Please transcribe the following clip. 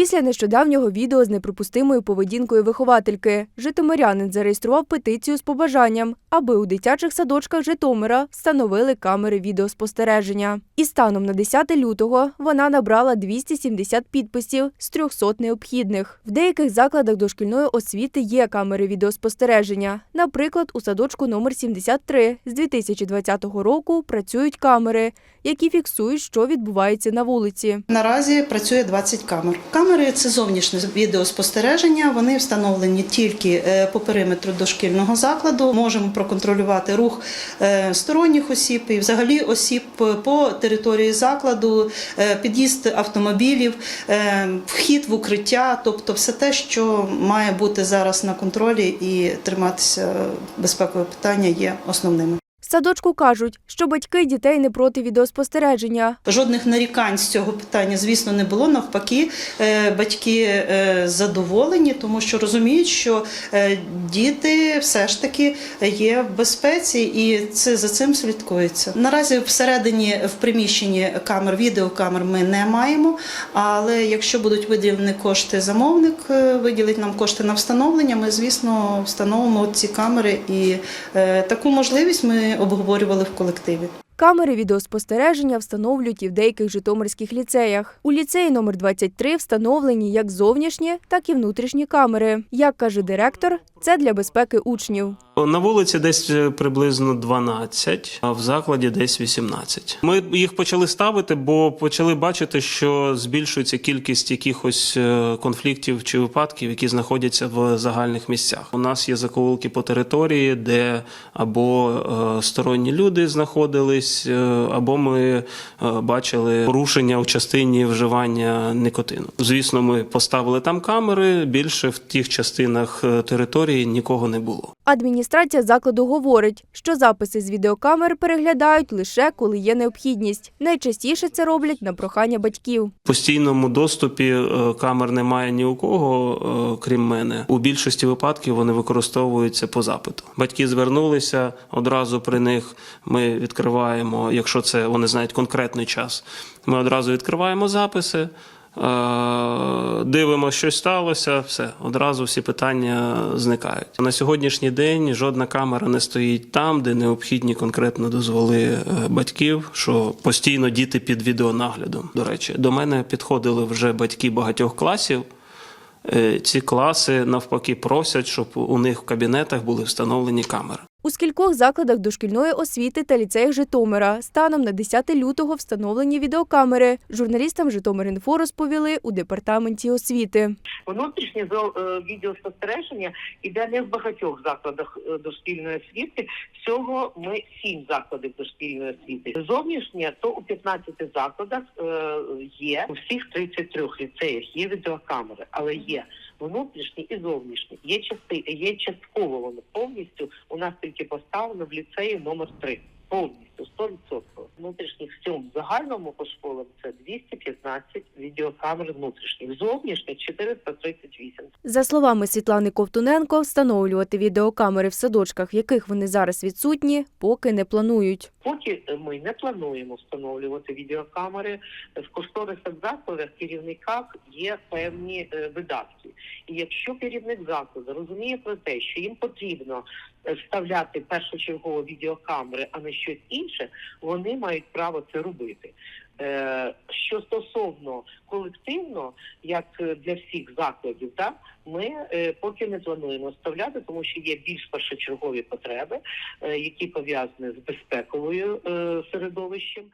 Після нещодавнього відео з неприпустимою поведінкою виховательки Житомирянин зареєстрував петицію з побажанням, аби у дитячих садочках Житомира встановили камери відеоспостереження. І станом на 10 лютого вона набрала 270 підписів з 300 необхідних. В деяких закладах дошкільної освіти є камери відеоспостереження. Наприклад, у садочку номер 73 з 2020 року працюють камери, які фіксують, що відбувається на вулиці. Наразі працює 20 камер. Камери це зовнішнє відеоспостереження. Вони встановлені тільки е, по периметру дошкільного закладу. Можемо проконтролювати рух е, сторонніх осіб і взагалі осіб по території закладу, е, під'їзд автомобілів, е, вхід в укриття, тобто все те, що має бути зараз на контролі і триматися безпекове питання, є основними. Садочку кажуть, що батьки дітей не проти відеоспостереження. Жодних нарікань з цього питання, звісно, не було. Навпаки, е, батьки е, задоволені, тому що розуміють, що е, діти все ж таки є в безпеці, і це за цим слідкується. Наразі всередині в приміщенні камер, відеокамер ми не маємо. Але якщо будуть виділені кошти, замовник виділить нам кошти на встановлення. Ми, звісно, встановимо ці камери, і таку можливість ми обговорювали в колективі. Камери відеоспостереження встановлюють і в деяких житомирських ліцеях. У ліцеї номер 23 встановлені як зовнішні, так і внутрішні камери. Як каже директор, це для безпеки учнів. На вулиці десь е, приблизно 12, а в закладі десь 18. Ми їх почали ставити, бо почали бачити, що збільшується кількість якихось е, конфліктів чи випадків, які знаходяться в загальних місцях. У нас є закоулки по території, де або е, сторонні люди знаходились, або ми бачили порушення у частині вживання никотину. Звісно, ми поставили там камери. Більше в тих частинах території нікого не було. Адміністрація закладу говорить, що записи з відеокамер переглядають лише коли є необхідність. Найчастіше це роблять на прохання батьків. В постійному доступі е, камер немає ні у кого, е, крім мене. У більшості випадків вони використовуються по запиту. Батьки звернулися одразу при них. Ми відкриваємо, якщо це вони знають конкретний час. Ми одразу відкриваємо записи. е, Дивимося, що сталося, все одразу всі питання зникають. На сьогоднішній день жодна камера не стоїть там, де необхідні конкретно дозволи е, батьків, що постійно діти під відеонаглядом. До речі, до мене підходили вже батьки багатьох класів. Е, Ці класи навпаки просять, щоб у них в кабінетах були встановлені камери. У скількох закладах дошкільної освіти та ліцеях Житомира станом на 10 лютого встановлені відеокамери. Журналістам Житомир.Інфо розповіли у департаменті освіти. Внутрішнє е, відеоспостереження іде не в багатьох закладах е, дошкільної освіти. Всього ми сім закладів дошкільної освіти. Зовнішнє то у 15 закладах е, є у всіх 33 ліцеях є відеокамери, але є внутрішні і зовнішні. Є части, є частково повністю. У нас тільки поставлено в ліцеї номер 3 Повністю 100%. Внутрішніх в загальному по школам це 215 відеокамер внутрішніх, зовнішніх 438. За словами Світлани Ковтуненко, встановлювати відеокамери в садочках, в яких вони зараз відсутні, поки не планують. Поки ми не плануємо встановлювати відеокамери, в кошторисах закладах керівниках є певні е, видатки. І якщо керівник закладу розуміє про те, що їм потрібно е, вставляти першочергово відеокамери, а не щось інше, вони мають право це робити. Е, Що стосовно колективно, як е, для всіх закладів, так ми е, поки не плануємо вставляти, тому що є більш першочергові потреби, які пов'язані з безпековою середовищем.